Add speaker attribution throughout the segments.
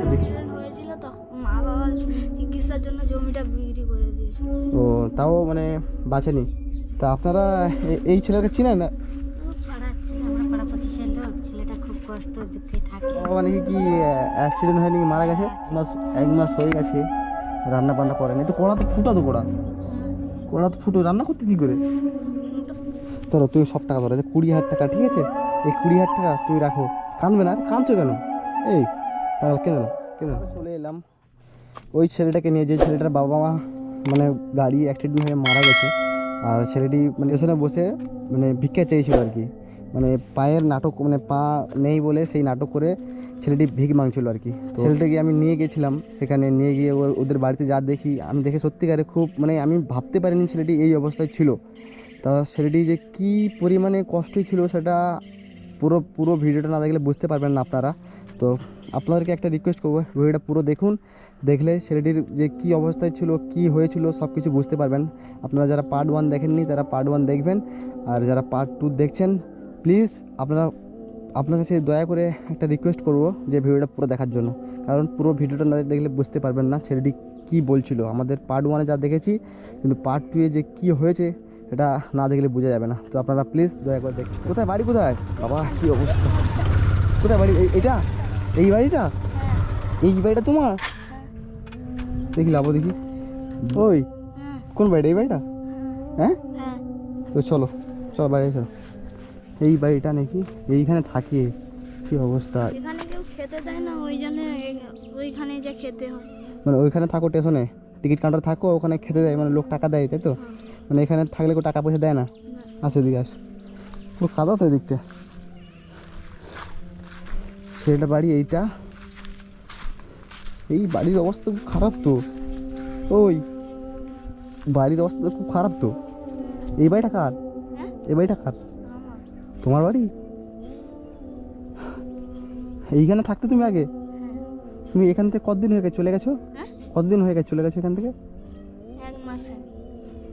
Speaker 1: Accident হয়েছিল তখন মা বাবার চিকিৎসার জন্য জমিটা বিক্রি করে দিয়েছিল।
Speaker 2: ও তাও মানে বাঁচেনি? তা আপনারা এই ছেলেকে চিনেন না?
Speaker 1: ছেলেটা খুব কষ্ট থাকে।
Speaker 2: মানে কি অ্যাক্সিডেন্ট হয়নি মারা গেছে? এক মাস এক মাস হয়ে গেছে রান্না বান্না করেনি। তো কড়া তো ফুটা তো কড়া? কড়া তো ফুটো রান্না করতে কি করে? ধরো তুমি সব টাকা ধরো কুড়ি হাজার টাকা ঠিক আছে? এই কুড়ি হাজার টাকা তুমি রাখো। কাঁদবে না? আর কাঁদছো কেন? এই কেন? না কেন চলে এলাম। ওই ছেলেটাকে নিয়ে যে ছেলেটার বাবা মা মানে গাড়ি অ্যাক্সিডেন্ট হয়ে মারা গেছে, আর ছেলেটি মানে স্টেশনে বসে মানে ভিক্ষা চেয়েছিল আর কি। মানে পায়ের নাটক মানে পা নেই বলে সেই নাটক করে ছেলেটি ভিক মাংছিল আর কি। ছেলেটাকে আমি নিয়ে গেছিলাম সেখানে, নিয়ে গিয়ে ওদের বাড়িতে যা দেখি, আমি দেখে সত্যিকারে খুব মানে আমি ভাবতে পারিনি ছেলেটি এই অবস্থায় ছিল। তা ছেলেটি যে কী পরিমাণে কষ্টই ছিল সেটা পুরো পুরো ভিডিওটা না দেখলে বুঝতে পারবেন না আপনারা। তো আপনাদেরকে একটা রিকোয়েস্ট করব, ভিডিওটা পুরো দেখুন, দেখলে ছেলেটির যে কী অবস্থায় ছিল, কি হয়েছিল সব কিছু বুঝতে পারবেন। আপনারা যারা পার্ট ওয়ান দেখেননি, তারা পার্ট ওয়ান দেখবেন। আর যারা পার্ট টু দেখছেন প্লিজ আপনারা, আপনার কাছে দয়া করে একটা রিকোয়েস্ট করব যে ভিডিওটা পুরো দেখার জন্য। কারণ পুরো ভিডিওটা না দেখলে বুঝতে পারবেন না ছেলেটি কী বলছিল। আমাদের পার্ট ওয়ানে যা দেখেছি, কিন্তু পার্ট টুয়ে যে কী হয়েছে এটা না দেখলে বোঝা যাবে না। তো আপনারা প্লিজ দয়া করে দেখুন। কোথায় বাড়ি, কোথায়? বাবা, কী অবস্থা। কোথায় বাড়ি? এইটা? এই বাড়িটা? এই বাড়িটা তোমার? দেখি লাবো দেখি। ওই
Speaker 1: হ্যাঁ
Speaker 2: কোন বাড়িটা? এই বাড়িটা? হ্যাঁ?
Speaker 1: হ্যাঁ
Speaker 2: তো চলো চলো বাইরে চলো। এই বাড়িটা নাকি এইখানে থাকে। কি অবস্থা?
Speaker 1: খেতে দেয় না ওই জন্য ওইখানে যে খেতে হয়।
Speaker 2: মানে ওইখানে থাকো স্টেশনে। টিকিট কাউন্টার থাকো ওখানে খেতে দেয় মানে লোক টাকা দেয় তাই তো? মানে এখানে থাকলে কেউ টাকা পয়সা দেয় না? আসো এদিকে আস। পুরো কাদা তো এদিকটা। সেটা বাড়ি এইটা। এই বাড়ির অবস্থা খুব খারাপ তো। ওই বাড়ির অবস্থা খুব খারাপ তো। এই বাড়িটা কার?
Speaker 1: হ্যাঁ?
Speaker 2: এই বাড়িটা কার? তোমার বাড়ি? এইখানে থাকতে তুমি আগে?
Speaker 1: হ্যাঁ।
Speaker 2: তুমি এখান থেকে কতদিন হয়ে গেছে চলে গেছো?
Speaker 1: হ্যাঁ?
Speaker 2: কতদিন হয়ে গেছে চলে গেছো এখান থেকে?
Speaker 1: এক মাসে।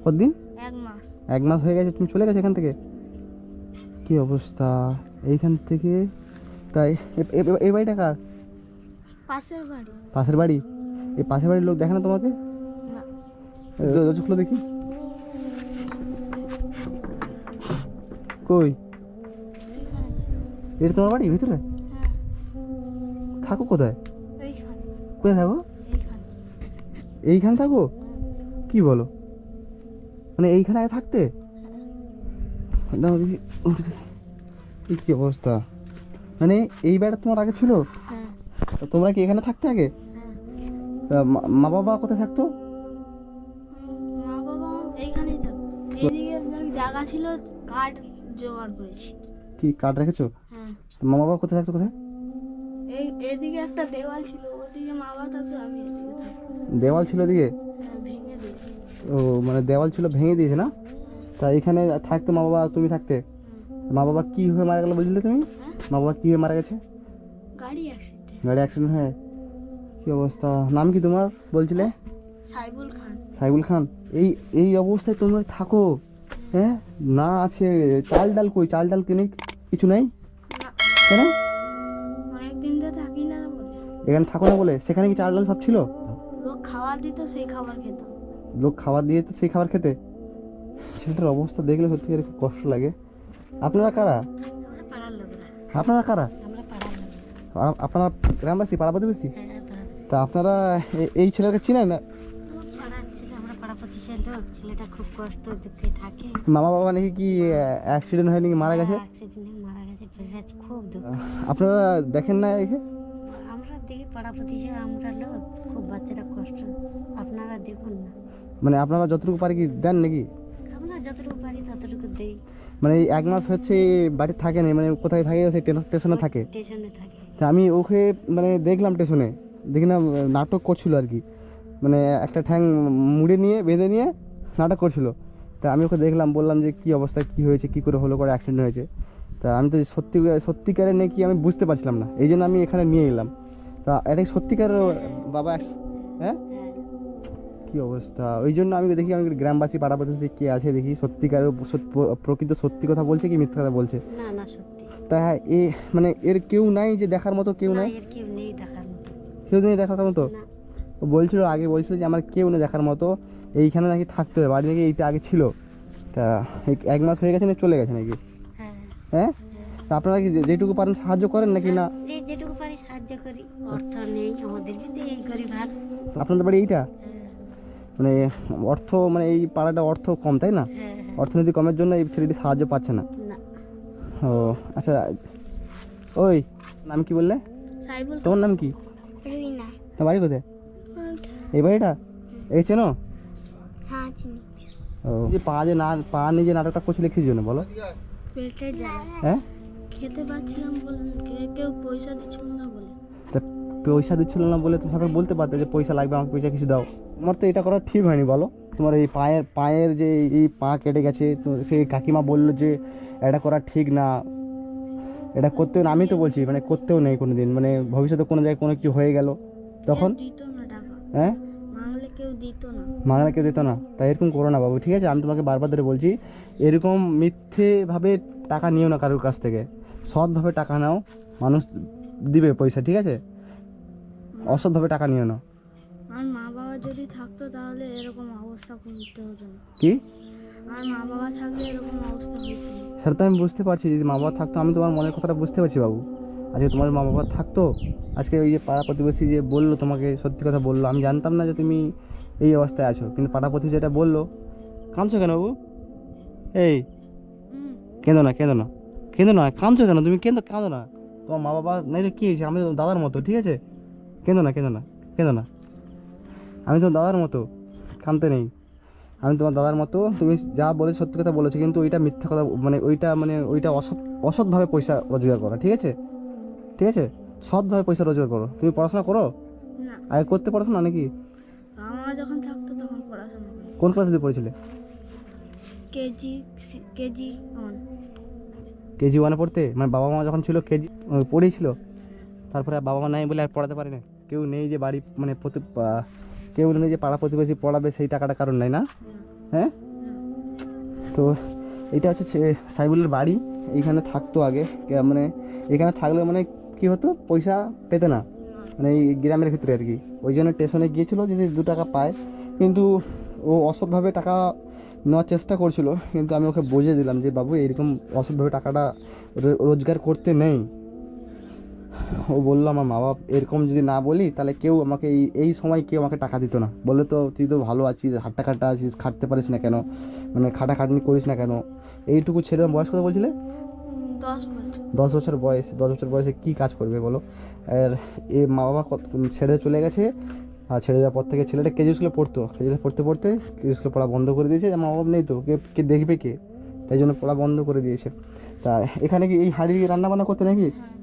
Speaker 2: কতদিন?
Speaker 1: এক মাস।
Speaker 2: এক মাস হয়ে গেছে তুমি চলে গেছো এখান থেকে? কি অবস্থা? এইখান থেকে তাই? এই বাড়িটা কার?
Speaker 1: পাশের বাড়ি।
Speaker 2: পাশের বাড়ি? এই পাশের বাড়ির লোক দেখে না তোমাকে?
Speaker 1: না।
Speaker 2: দরজা খুলে দেখি। কই? এটা তোমার বাড়ি ভিতরে?
Speaker 1: হ্যাঁ।
Speaker 2: থাকো কোথায়?
Speaker 1: এইখানে।
Speaker 2: কোথায় থাকো?
Speaker 1: এইখানে।
Speaker 2: থাকো? কি বলো? মানে এইখানে আগে থাকতে? দাও দেখি, উঠে দেখি। কি অবস্থা? মানে এই বাড়িটা তোমার আগে ছিল?
Speaker 1: হ্যাঁ।
Speaker 2: তোমরা কি এখানে থাকতে আগে?
Speaker 1: হ্যাঁ।
Speaker 2: মা- বাবা কোথায় থাকতো?
Speaker 1: মা বাবা এইখানেই থাকতো এইদিকে জায়গা ছিল কাঠ জোগাড় করেছি।
Speaker 2: কি কার্ড রেখেছো?
Speaker 1: হ্যাঁ।
Speaker 2: মা বাবা কোথায় থাকতো কোথায়?
Speaker 1: এই এদিকে একটা দেওয়াল ছিল ওদিকে মা বাবা থাকতো আমি এদিকে থাকতাম।
Speaker 2: দেওয়াল ছিল দিকে
Speaker 1: ভেঙে দিয়েছি।
Speaker 2: ও মানে দেওয়াল ছিল ভেঙে দিয়েছে না? তা এখানে থাকতো মা বাবা তুমি থাকতে? মা বাবা কি হয়ে মারা গেল বুঝলে তুমি?
Speaker 1: হ্যাঁ?
Speaker 2: মা বাবা কি মারা গেছে?
Speaker 1: গাড়ি অ্যাক্সিডেন্ট
Speaker 2: গাড়ি অ্যাক্সিডেন্ট হয়ে? কি অবস্থা? নাম কি তোমার বলছিলে?
Speaker 1: সাইবুল খান।
Speaker 2: সাইবুল খান। এই এই অবস্থায় তোমরা থাকো। হ্যাঁ? না আছে। চাল ডাল কই? চাল ডাল কিনে কিছু নেই? কেন?
Speaker 1: অনেক দিন তো থাকি না বলে।
Speaker 2: এখানে থাকো না বলে? সেখানে কি চাল ডাল সব ছিল?
Speaker 1: লোক খাবার দিত সেই খাবার খেতাম
Speaker 2: লোক খাবার দিয়ে তো সেই খাবার খেতে? ছেলেটার অবস্থা দেখলে সত্যি খুব কষ্ট লাগে। আপনারা কারা? আপনারা কারা? আপনারা গ্রামবাসী পাড়া প্রতিবেশী?
Speaker 1: হ্যাঁ
Speaker 2: তা আপনারা এই ছেলেকে চিনেন? না
Speaker 1: ছেলেটা খুব কষ্ট দুঃখে থাকে।
Speaker 2: মামা বাবা নাকি কি অ্যাক্সিডেন্ট হয়নি কি মারা গেছে?
Speaker 1: মারা গেছে খুব দুঃখ।
Speaker 2: আপনারা দেখেন না একে?
Speaker 1: আমরা দেখি পাড়াপতি ছেলে আমরা লোক খুব বাচ্চারা কষ্ট। আপনারা দেখুন না।
Speaker 2: মানে আপনারা যতটুকু পারে কি দেন নাকি?
Speaker 1: আমরা যতটুকু পারি ততটুকু দেই।
Speaker 2: মানে এক মাস হচ্ছে বাড়ি থাকে না মানে কোথায় থাকে সেই স্টেশনে থাকে।
Speaker 1: স্টেশনে থাকে।
Speaker 2: তা আমি ওকে মানে দেখলাম স্টেশনে দেখি না নাটক করছিল আর কি। মানে একটা ঠ্যাং মুড়ে নিয়ে বেঁধে নিয়ে নাটক করছিল। তা আমি ওকে দেখলাম বললাম যে কি অবস্থায় কি হয়েছে কি করে হলো করে অ্যাক্সিডেন্ট হয়েছে। তা আমি তো সত্যি সত্যিকারে নাকি আমি বুঝতে পারছিলাম না এই জন্য আমি এখানে নিয়ে এলাম। তা এটা কি সত্যিকার বাবা হ্যাঁ
Speaker 1: হ্যাঁ?
Speaker 2: কি অবস্থা? ওই জন্য আমি দেখি আমি গ্রামবাসী পাড়া প্রতিবেশী কে আছে দেখি সত্যিকার সত- প্রকৃত সত্যি কথা বলছে কি মিথ্যা কথা বলছে?
Speaker 1: না না সত্যি।
Speaker 2: তা এ মানে এর কেউ নাই যে দেখার মতো কেউ নাই?
Speaker 1: এর কেউ নেই দেখার মতো।
Speaker 2: কেউ নেই দেখার মতো?
Speaker 1: না।
Speaker 2: বলছিল আগে বলছিল যে আমার কেউ নেই দেখার মতো এইখানে নাকি থাকতে হবে বাড়ি নাকি এইটা আগে ছিল। তা এক মাস হয়ে গেছে না চলে গেছে নাকি?
Speaker 1: হ্যাঁ।
Speaker 2: হ্যাঁ? তা আপনারা কি যেটুকু পারেন সাহায্য করেন নাকি না?
Speaker 1: যেটুকু পারি সাহায্য করি অর্থ নেই আমাদের এই গরিব হার।
Speaker 2: আপনাদের বাড়ি এইটা?
Speaker 1: হ্যাঁ।
Speaker 2: মানে অর্থ মানে এই পাড়াটা অর্থ কম তাই না?
Speaker 1: হ্যাঁ।
Speaker 2: অর্থনীতি কমের জন্য এই ছেলেটি সাহায্য পাচ্ছে না। ও আচ্ছা ওই নাম কি বললে? তোমার নাম কি? তোমার বাড়ি কোথায়? এই বাড়িটা? এই চেনো?
Speaker 1: হ্যাঁ
Speaker 2: ও যে পা যে না পা নিয়ে যে নাটকটা করছিলে কিসের জন্য বলো। হ্যাঁ?
Speaker 1: খেতে পাচ্ছিলাম বলে কেউ পয়সা দিচ্ছিল না বলে।
Speaker 2: পয়সা দিচ্ছিল না বলে তুমি সবাই বলতে পারতে যে পয়সা লাগবে আমাকে পয়সা কিছু দাও। তোমার তো এটা করা ঠিক হয়নি বলো। তোমার এই পায়ের পায়ের যে এই পা কেটে গেছে তো সেই কাকিমা বলল যে এটা করা ঠিক না। এটা করতেও না আমি তো বলছি মানে করতেও নেই কোনো দিন মানে ভবিষ্যতে কোনো জায়গায় কোনো কিছু হয়ে গেল। তখন? হ্যাঁ?
Speaker 1: মাংলে কেউ দিত না।
Speaker 2: মাংলা কেউ দিত না। তাই এরকম করো না বাবু ঠিক আছে? আমি তোমাকে বারবার ধরে বলছি এরকম মিথ্যেভাবে টাকা নিও না কারোর কাছ থেকে। সৎভাবে টাকা নাও মানুষ দিবে পয়সা ঠিক আছে? অসৎভাবে টাকা নিও। না
Speaker 1: আমার মা বাবা যদি থাকতো তাহলে এরকম অবস্থা করতে হতো না।
Speaker 2: কি?
Speaker 1: আর মা বাবা থাকলে এরকম অবস্থা হতো
Speaker 2: সেটা তো আমি বুঝতে পারছি যদি মা বাবা থাকতো আমি তোমার মনের কথাটা বুঝতে পারছি বাবু। আজকে তোমার মা বাবা থাকতো আজকে ওই যে পাড়া প্রতিবেশী যে বলল তোমাকে সত্যি কথা বলল আমি জানতাম না যে তুমি এই অবস্থায় আছো। কিন্তু পাড়া প্রতিবেশী যেটা বলল কাঁদছো কেন বাবু? এই কেঁদো না কেঁদো না কেঁদো না কাঁদছো কেন? তুমি কেঁদো কাঁদো না। তোমার মা বাবা নাই তো কী হয়েছে? আমি তো দাদার মতো ঠিক আছে? কেঁদো না কেন না কেন না। আমি তোমার দাদার মতো কাঁদতে নেই। আমি তোমার দাদার মতো তুমি যা বলে সত্যি কথা বলেছ কিন্তু ওইটা মিথ্যা কথা মানে ওইটা মানে ওইটা অসৎ অসৎভাবে পয়সা রোজগার করা ঠিক আছে? ঠিক আছে? সৎভাবে পয়সা রোজগার করো। তুমি পড়াশোনা করো? আগে করতে পড়াশোনা নাকি?
Speaker 1: আমার যখন থাকতো তখন পড়াশোনা
Speaker 2: কোন ক্লাসে তুমি পড়েছিলে?
Speaker 1: KG KG one.
Speaker 2: কেজি ওয়ানে পড়তে? মানে বাবা মা যখন ছিল কেজি পড়েছিল তারপরে আর বাবা মা নাই বলে আর পড়াতে পারে না কেউ নেই যে বাড়ি মানে প্রতি কেউ নেই যে পাড়া প্রতিবেশী পড়াবে সেই টাকাটা কারণ নাই না? হ্যাঁ? তো এটা হচ্ছে সাইবুলের বাড়ি, এইখানে থাকতো আগে মানে এখানে থাকলে মানে কি হতো? পয়সা পেতে না। মানে এই গ্রামের ভিতরে আর কি। ওই জন্য স্টেশনে গিয়েছিল যদি দু টাকা পায়। কিন্তু ও অসৎভাবে টাকা নেওয়ার চেষ্টা করছিল, কিন্তু আমি ওকে বুঝিয়ে দিলাম যে, বাবু এরকম অসৎভাবে টাকাটা রোজগার করতে নেই। ও বলল আমার মা বাপ এরকম যদি না বলি তাহলে কেউ আমাকে এই এই সময় কেউ আমাকে টাকা দিত না। বললে তো তুই তো ভালো আছিস হাট্টা খাট্টা আছিস খাটতে পারিস না কেন? মানে খাটাখাটনি করিস না কেন? এইটুকু ছেলে বয়স কথা বলছিলে?
Speaker 1: দশ বছর।
Speaker 2: বয়স দশ বছর বয়সে কী কাজ করবে বলো? আর এ মা বাবা কত ছেড়ে চলে গেছে আর ছেড়ে যাওয়ার পর থেকে ছেলেটা কেজি স্কুলে পড়তো। কেজি স্কুলে পড়তে পড়তে কেজি স্কুলে পড়া বন্ধ করে দিয়েছে মা বাবা নেই তো কে কে দেখবে কে? তাই জন্য পড়া বন্ধ করে দিয়েছে। তা এখানে কি এই হাঁড়ি রান্না বান্না করতে নাকি?
Speaker 1: হ্যাঁ।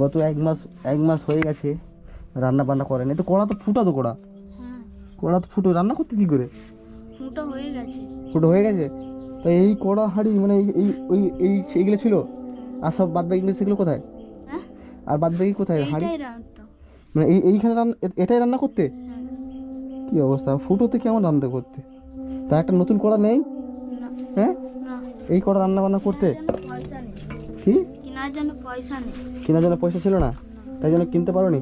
Speaker 2: গত এক মাস এক মাস হয়ে গেছে রান্না বান্না করেনি। তো কড়া তো ফুটা তো কড়া।
Speaker 1: হ্যাঁ।
Speaker 2: কড়া তো ফুটো রান্না করতে কী করে?
Speaker 1: মোটা হয়ে গেছে।
Speaker 2: ফুটো হয়ে গেছে? তো এই কড়া হাঁড়ি মানে এই ওই এই সেইগুলো ছিল? আর সব বাদ বাকি সেগুলো কোথায়?
Speaker 1: হ্যাঁ?
Speaker 2: আর বাদ বাকি কোথায়? হাঁড়ি? মানে এই এইখানে রান্না এটাই রান্না করতে?
Speaker 1: হ্যাঁ।
Speaker 2: কি অবস্থা? ফুটোতে কেমন রান্না করতে? তা একটা নতুন কড়া নেই? হ্যাঁ? এই কড়া রান্না বান্না করতে
Speaker 1: কেনার জন্য পয়সা নেই
Speaker 2: কি
Speaker 1: কেনার জন্য পয়সা নেই।
Speaker 2: কেনার জন্য পয়সা ছিল না? তাই জন্য কিনতে পারোনি?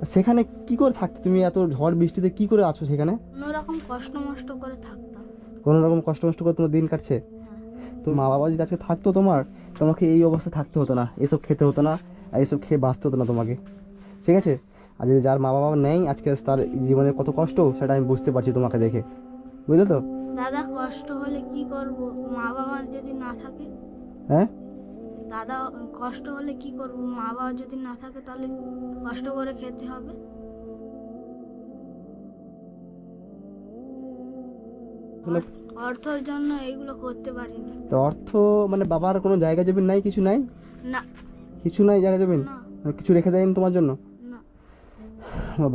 Speaker 2: আর সেখানে কি করে থাকতে? তুমি এত ঝড় বৃষ্টিতে কি করে আছো সেখানে?
Speaker 1: কোনো রকম কষ্ট মষ্ট করে থাকতাম।
Speaker 2: কোনো রকম কষ্ট মষ্ট করে তোমার দিন কাটছে?
Speaker 1: হ্যাঁ।
Speaker 2: তো মা বাবা যদি আজকে থাকতো তোমার তোমাকে এই অবস্থা থাকতে হতো না। এসব খেতে হতো না আর এসব খেয়ে বাঁচতে হতো না তোমাকে। ঠিক আছে? আর যদি যার মা বাবা নেই আজকে তার জীবনে কত কষ্ট সেটা আমি বুঝতে পারছি তোমাকে দেখে। বুঝলে তো?
Speaker 1: দাদা কষ্ট হলে কি করব? মা বাবা যদি না থাকে?
Speaker 2: হ্যাঁ?
Speaker 1: দাদা কষ্ট হলে কি করব? মা বাবা যদি না থাকে তাহলে কষ্ট করে খেতে হবে। অর্থর জন্য এইগুলো করতে পারিনি।
Speaker 2: তো অর্থ মানে বাবার কোনো জায়গা জমিন নাই কিছু নাই?
Speaker 1: না।
Speaker 2: কিছু নাই জায়গা জমিন
Speaker 1: না।
Speaker 2: মানে কিছু রেখে দেয়নি তোমার জন্য?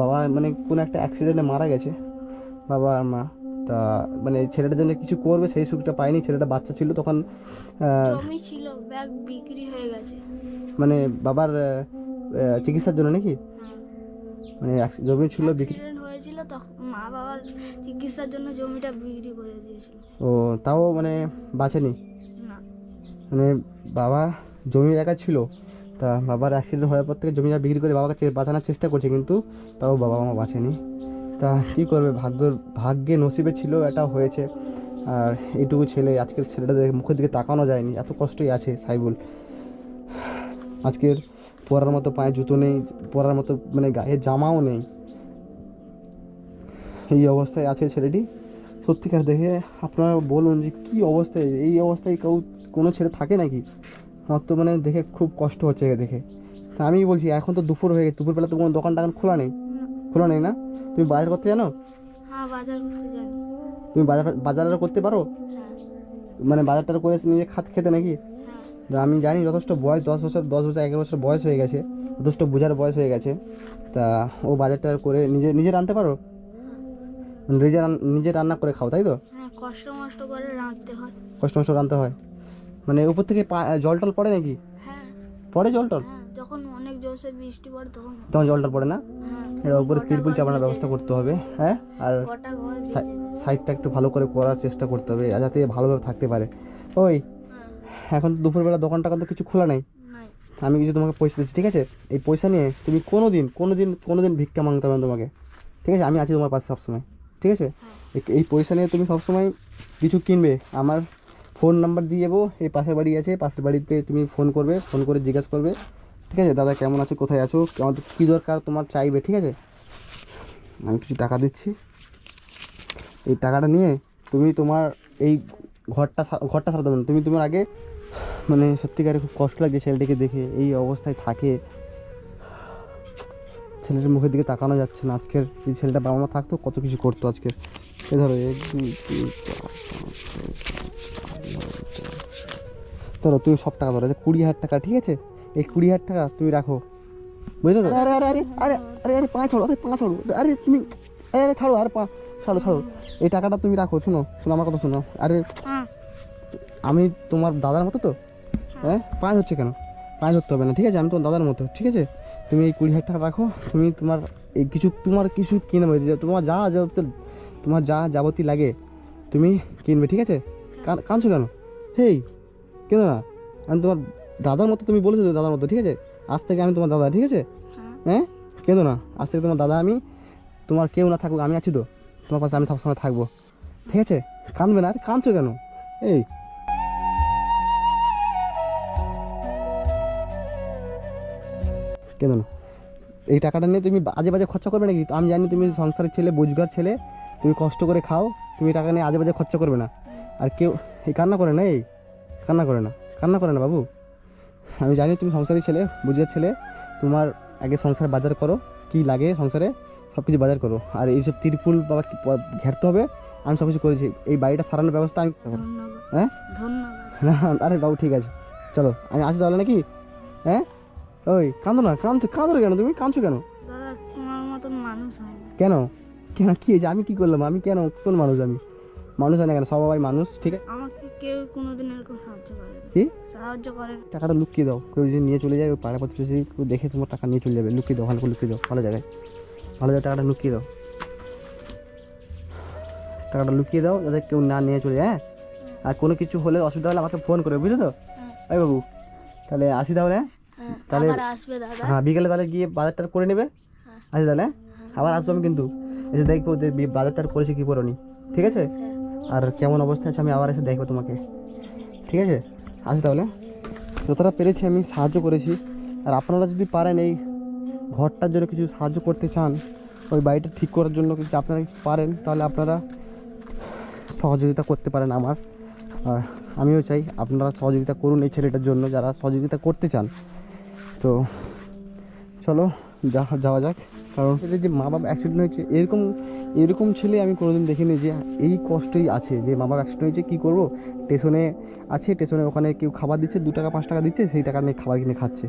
Speaker 2: বাবা মানে কোনো একটা অ্যাক্সিডেন্টে মারা গেছে। বাবা আর মা। তা মানে ছেলেটার জন্য কিছু করবে সেই সুখটা পায়নি। ছেলেটা বাচ্চা ছিল তখন
Speaker 1: জমি ছিল। ব্যাগ বিক্রি হয়ে গেছে।
Speaker 2: মানে বাবার আহ, চিকিৎসার জন্য নাকি?
Speaker 1: হ্যাঁ।
Speaker 2: মানে জমি ছিল বিক্রি
Speaker 1: অ্যাক্সিডেন্ট হয়েছিল তখন মা বাবার চিকিৎসার জন্য জমিটা বিক্রি করে দিয়েছিল।
Speaker 2: ও তাও মানে বাঁচেনি?
Speaker 1: না।
Speaker 2: মানে বাবা জমি জায়গা ছিল তা বাবার অ্যাক্সিডেন্ট হওয়ার পর থেকে জমি জমা বিক্রি করে বাবাকে বাঁচানোর চেষ্টা করছে কিন্তু তাও বাবা মা বাঁচেনি। তা কী করবে? ভাগ্য ভাগ্যে নসিবে ছিল এটা হয়েছে। আর এইটুকু ছেলে, আজকের ছেলেটা দেখে মুখের দিকে তাকানো যায়নি, এত কষ্টই আছে সাইবুল। আজকের পরার মতো পায়ে জুতো নেই, পরার মতো মানে গায়ে জামাও নেই। এই অবস্থায় আছে ছেলেটি। সত্যিকার দেখে আপনারা বলুন যে কী অবস্থায়, এই অবস্থায় কেউ, কোনো ছেলে থাকে নাকি? আমার তো মানে দেখে খুব কষ্ট হচ্ছে দেখে। তা আমি বলছি, এখন তো দুপুর হয়ে গেছে, দুপুরবেলা তো কোনো দোকান টাকান খোলা নেই। খোলা নেই না? তুমি বাজার করতে জানো?
Speaker 1: হ্যাঁ বাজার করতে জানি।
Speaker 2: তুমি বাজার বাজার করতে পারো?
Speaker 1: হ্যাঁ।
Speaker 2: মানে বাজারটার করে নিজে খাত খেতে নাকি?
Speaker 1: হ্যাঁ।
Speaker 2: আমি জানি যথেষ্ট বয়স দশ বছর দশ বছর এগারো বছর বয়স হয়ে গেছে যথেষ্ট বোঝার বয়স হয়ে গেছে। তা ও বাজারটা করে নিজে নিজে রাঁধতে পারো? মানে নিজে নিজে রান্না করে খাও তাই তো?
Speaker 1: হ্যাঁ কষ্ট মষ্ট করে রাঁধতে হয়।
Speaker 2: কষ্ট মষ্ট রাঁধতে হয়। মানে উপর থেকে জল টল পড়ে নাকি?
Speaker 1: হ্যাঁ।
Speaker 2: পড়ে জল টল?
Speaker 1: হ্যাঁ যখন বৃষ্টি পড়ে তখন
Speaker 2: তখন জল পড়ে না?
Speaker 1: হ্যাঁ
Speaker 2: এর উপরে তিরপুল চাপানোর ব্যবস্থা করতে হবে হ্যাঁ? আর সাইডটা একটু ভালো করে করার চেষ্টা করতে হবে যাতে ভালোভাবে থাকতে পারে। ওই
Speaker 1: হ্যাঁ।
Speaker 2: এখন তো দুপুরবেলা দোকানটা তো কিছু খোলা নেই। আমি কিছু তোমাকে পয়সা দিচ্ছি ঠিক আছে? এই পয়সা নিয়ে তুমি কোনো দিন কোনো দিন কোনো দিন ভিক্ষা মাংতে হবে তোমাকে ঠিক আছে? আমি আছি তোমার পাশে সবসময় ঠিক আছে? এই- এই পয়সা নিয়ে তুমি সবসময় কিছু কিনবে। আমার ফোন নাম্বার দিয়ে দেবো এই পাশের বাড়ি আছে পাশের বাড়িতে তুমি ফোন করবে ফোন করে জিজ্ঞাসা করবে। ঠিক আছে? দাদা, কেমন আছো? কোথায় আছো? আমাদের কী দরকার? তোমার চাইবে, ঠিক আছে? আমি কিছু টাকা দিচ্ছি। এই টাকাটা নিয়ে তুমি তোমার এই ঘরটা ঘরটা সারাতে পারো। তুমি তোমার আগে মানে সত্যিকারে খুব কষ্ট লাগছে ছেলেটিকে দেখে। এই অবস্থায় থাকে। ছেলেটার মুখের দিকে তাকানো যাচ্ছে না। আজকের এই ছেলেটা বাবা মা থাকতো, কত কিছু করতো আজকের এ ধরো, এক, দুই ধরো, তুমি সব টাকা ধরো। কুড়ি হাজার টাকা, ঠিক আছে? এই কুড়ি হাজার টাকা তুমি রাখো। বুঝলে তো? আরে আরে আরে আরে আরে আরে পা ছাড়ো আরে পা ছাড়ো। আরে তুমি আরে আরে ছাড়ো আরে পা ছাড়ো ছাড়ো। এই টাকাটা তুমি রাখো শোনো শোনো আমার কথা শোনো। আরে
Speaker 1: হ্যাঁ।
Speaker 2: আমি তোমার দাদার মতো তো? হ্যাঁ। পাঁচ হচ্ছে কেন? পাঁচ ধরতে হবে না ঠিক আছে? আমি তোমার দাদার মতো ঠিক আছে? তুমি এই কুড়ি হাজার টাকা রাখো তুমি তোমার এই কিছু তোমার কিছু কিনবে যে তোমার যা যাবতীয় তোমার যা যাবতীয় লাগে তুমি কিনবে ঠিক আছে? কান- কাঁদছো কেন? হেই কেন না? আমি তোমার দাদার মতো তুমি বলেছ দাদার মতো ঠিক আছে? আজ থেকে আমি তোমার দাদা ঠিক আছে?
Speaker 1: হ্যাঁ।
Speaker 2: হ্যাঁ? কেন না। আজ থেকে তোমার দাদা আমি তোমার কেউ না থাকুক আমি আছি তো। তোমার পাশে আমি সবসময় থাকব। ঠিক আছে? কাঁদবে না। আর কাঁদছো কেন? এই। কেন না। এই টাকাটা নিয়ে তুমি আজে বাজে খরচা করবে নাকি? আমি জানি তুমি সংসারের ছেলে বোঝগার ছেলে। তুমি কষ্ট করে খাও। তুমি টাকা নিয়ে আজে বাজে খরচা করবে না। আর কেউ এই কান্না করে না এই। কান্না করে না। কান্না করে না বাবু। আমি জানি তুমি সংসারী ছেলে বুঝিয়ার ছেলে। তোমার আগে সংসার বাজার করো কি লাগে সংসারে সব কিছু বাজার করো। আর এইসব তিরপুল বা ঘেরতে হবে আমি সব কিছু করেছি। এই বাড়িটা সারানোর ব্যবস্থা আমি হ্যাঁ? না আরে বাবু ঠিক আছে। চলো আমি আসি তাহলে নাকি? হ্যাঁ? ওই কাঁদো না কাঁদছো কাঁদো কেন তুমি? কাঁদছো কেন? কেন? কেন কি হয়েছে? আমি কি করলাম? আমি কেন কোন মানুষ আমি? মানুষ হয় না কেন? সবাই মানুষ ঠিক আছে?
Speaker 1: কেউ কোনোদিন এরকম সাহায্য করে না।
Speaker 2: কি?
Speaker 1: সাহায্য করে না।
Speaker 2: টাকাটা লুকিয়ে দাও। কেউ যদি নিয়ে চলে যায় ওই পাড়া কেউ দেখে তোমার টাকা নিয়ে চলে যাবে লুকিয়ে দাও ভালো করে লুকিয়ে দাও ভালো জায়গায়। ভালো জায়গায় টাকাটা লুকিয়ে দাও। টাকাটা লুকিয়ে দাও যাতে কেউ না নিয়ে চলে যায় হ্যাঁ? আর কোনো কিছু হলে অসুবিধা হলে আমাকে ফোন করবে বুঝলো তো?
Speaker 1: হ্যাঁ
Speaker 2: বাবু তাহলে আসি তাহলে হ্যাঁ?
Speaker 1: হ্যাঁ
Speaker 2: তাহলে- হ্যাঁ বিকেলে তাহলে গিয়ে বাজারটা করে নেবে।
Speaker 1: হ্যাঁ।
Speaker 2: আসি তাহলে? আবার আসব আমি কিন্তু। এসে দেখব যে বাজারটা করেছি কি করনি। ঠিক আছে? আর কেমন অবস্থা আছে আমি আবার এসে দেখব তোমাকে। ঠিক আছে? আসি তাহলে। যতটা পেরেছি আমি সাহায্য করেছি। আর আপনারা যদি পারেন এই ঘরটার জন্য কিছু সাহায্য করতে চান, ওই বাড়িটা ঠিক করার জন্য কিছু আপনারা পারেন, তাহলে আপনারা সহযোগিতা করতে পারেন আমার। আর আমিও চাই আপনারা সহযোগিতা করুন এই ছেলেটার জন্য, যারা সহযোগিতা করতে চান। তো চলো, যা, যাওয়া যাক। কারণ যে মা বাবা অ্যাক্সিডেন্ট হয়েছে, এরকম এরকম ছেলে আমি কোনোদিন দেখিনি যে এই কষ্টই আছে, যে বাবা অ্যাক্সিডেন্ট হয়েছে কী করব? স্টেশনে আছে, স্টেশনে ওখানে কেউ খাবার দিচ্ছে, দু টাকা, পাঁচ টাকা দিচ্ছে, সেই টাকা নিয়ে খাবার কিনে খাচ্ছে।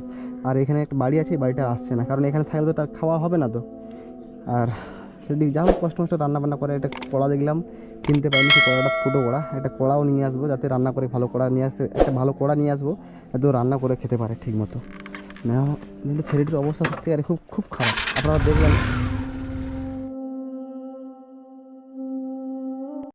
Speaker 2: আর এখানে একটা বাড়ি আছে বাড়িটা আসছে না, কারণ এখানে থাকলে তো তার খাওয়া হবে না তো। আর সেদিক যা হোক কষ্ট মষ্ট রান্না বান্না করে, একটা কড়া দেখলাম, কিনতে পারিনি সেই কড়াটা ফুটো কড়া, একটা কড়াও নিয়ে আসব, যাতে রান্না করে ভালো কড়া নিয়ে আসতে, একটা ভালো কড়া নিয়ে আসব, যাতে রান্না করে খেতে পারে ঠিক মতো না ছেলেটির অবস্থা সত্যি আর খুব খুব খারাপ। আপনারা দেখলেন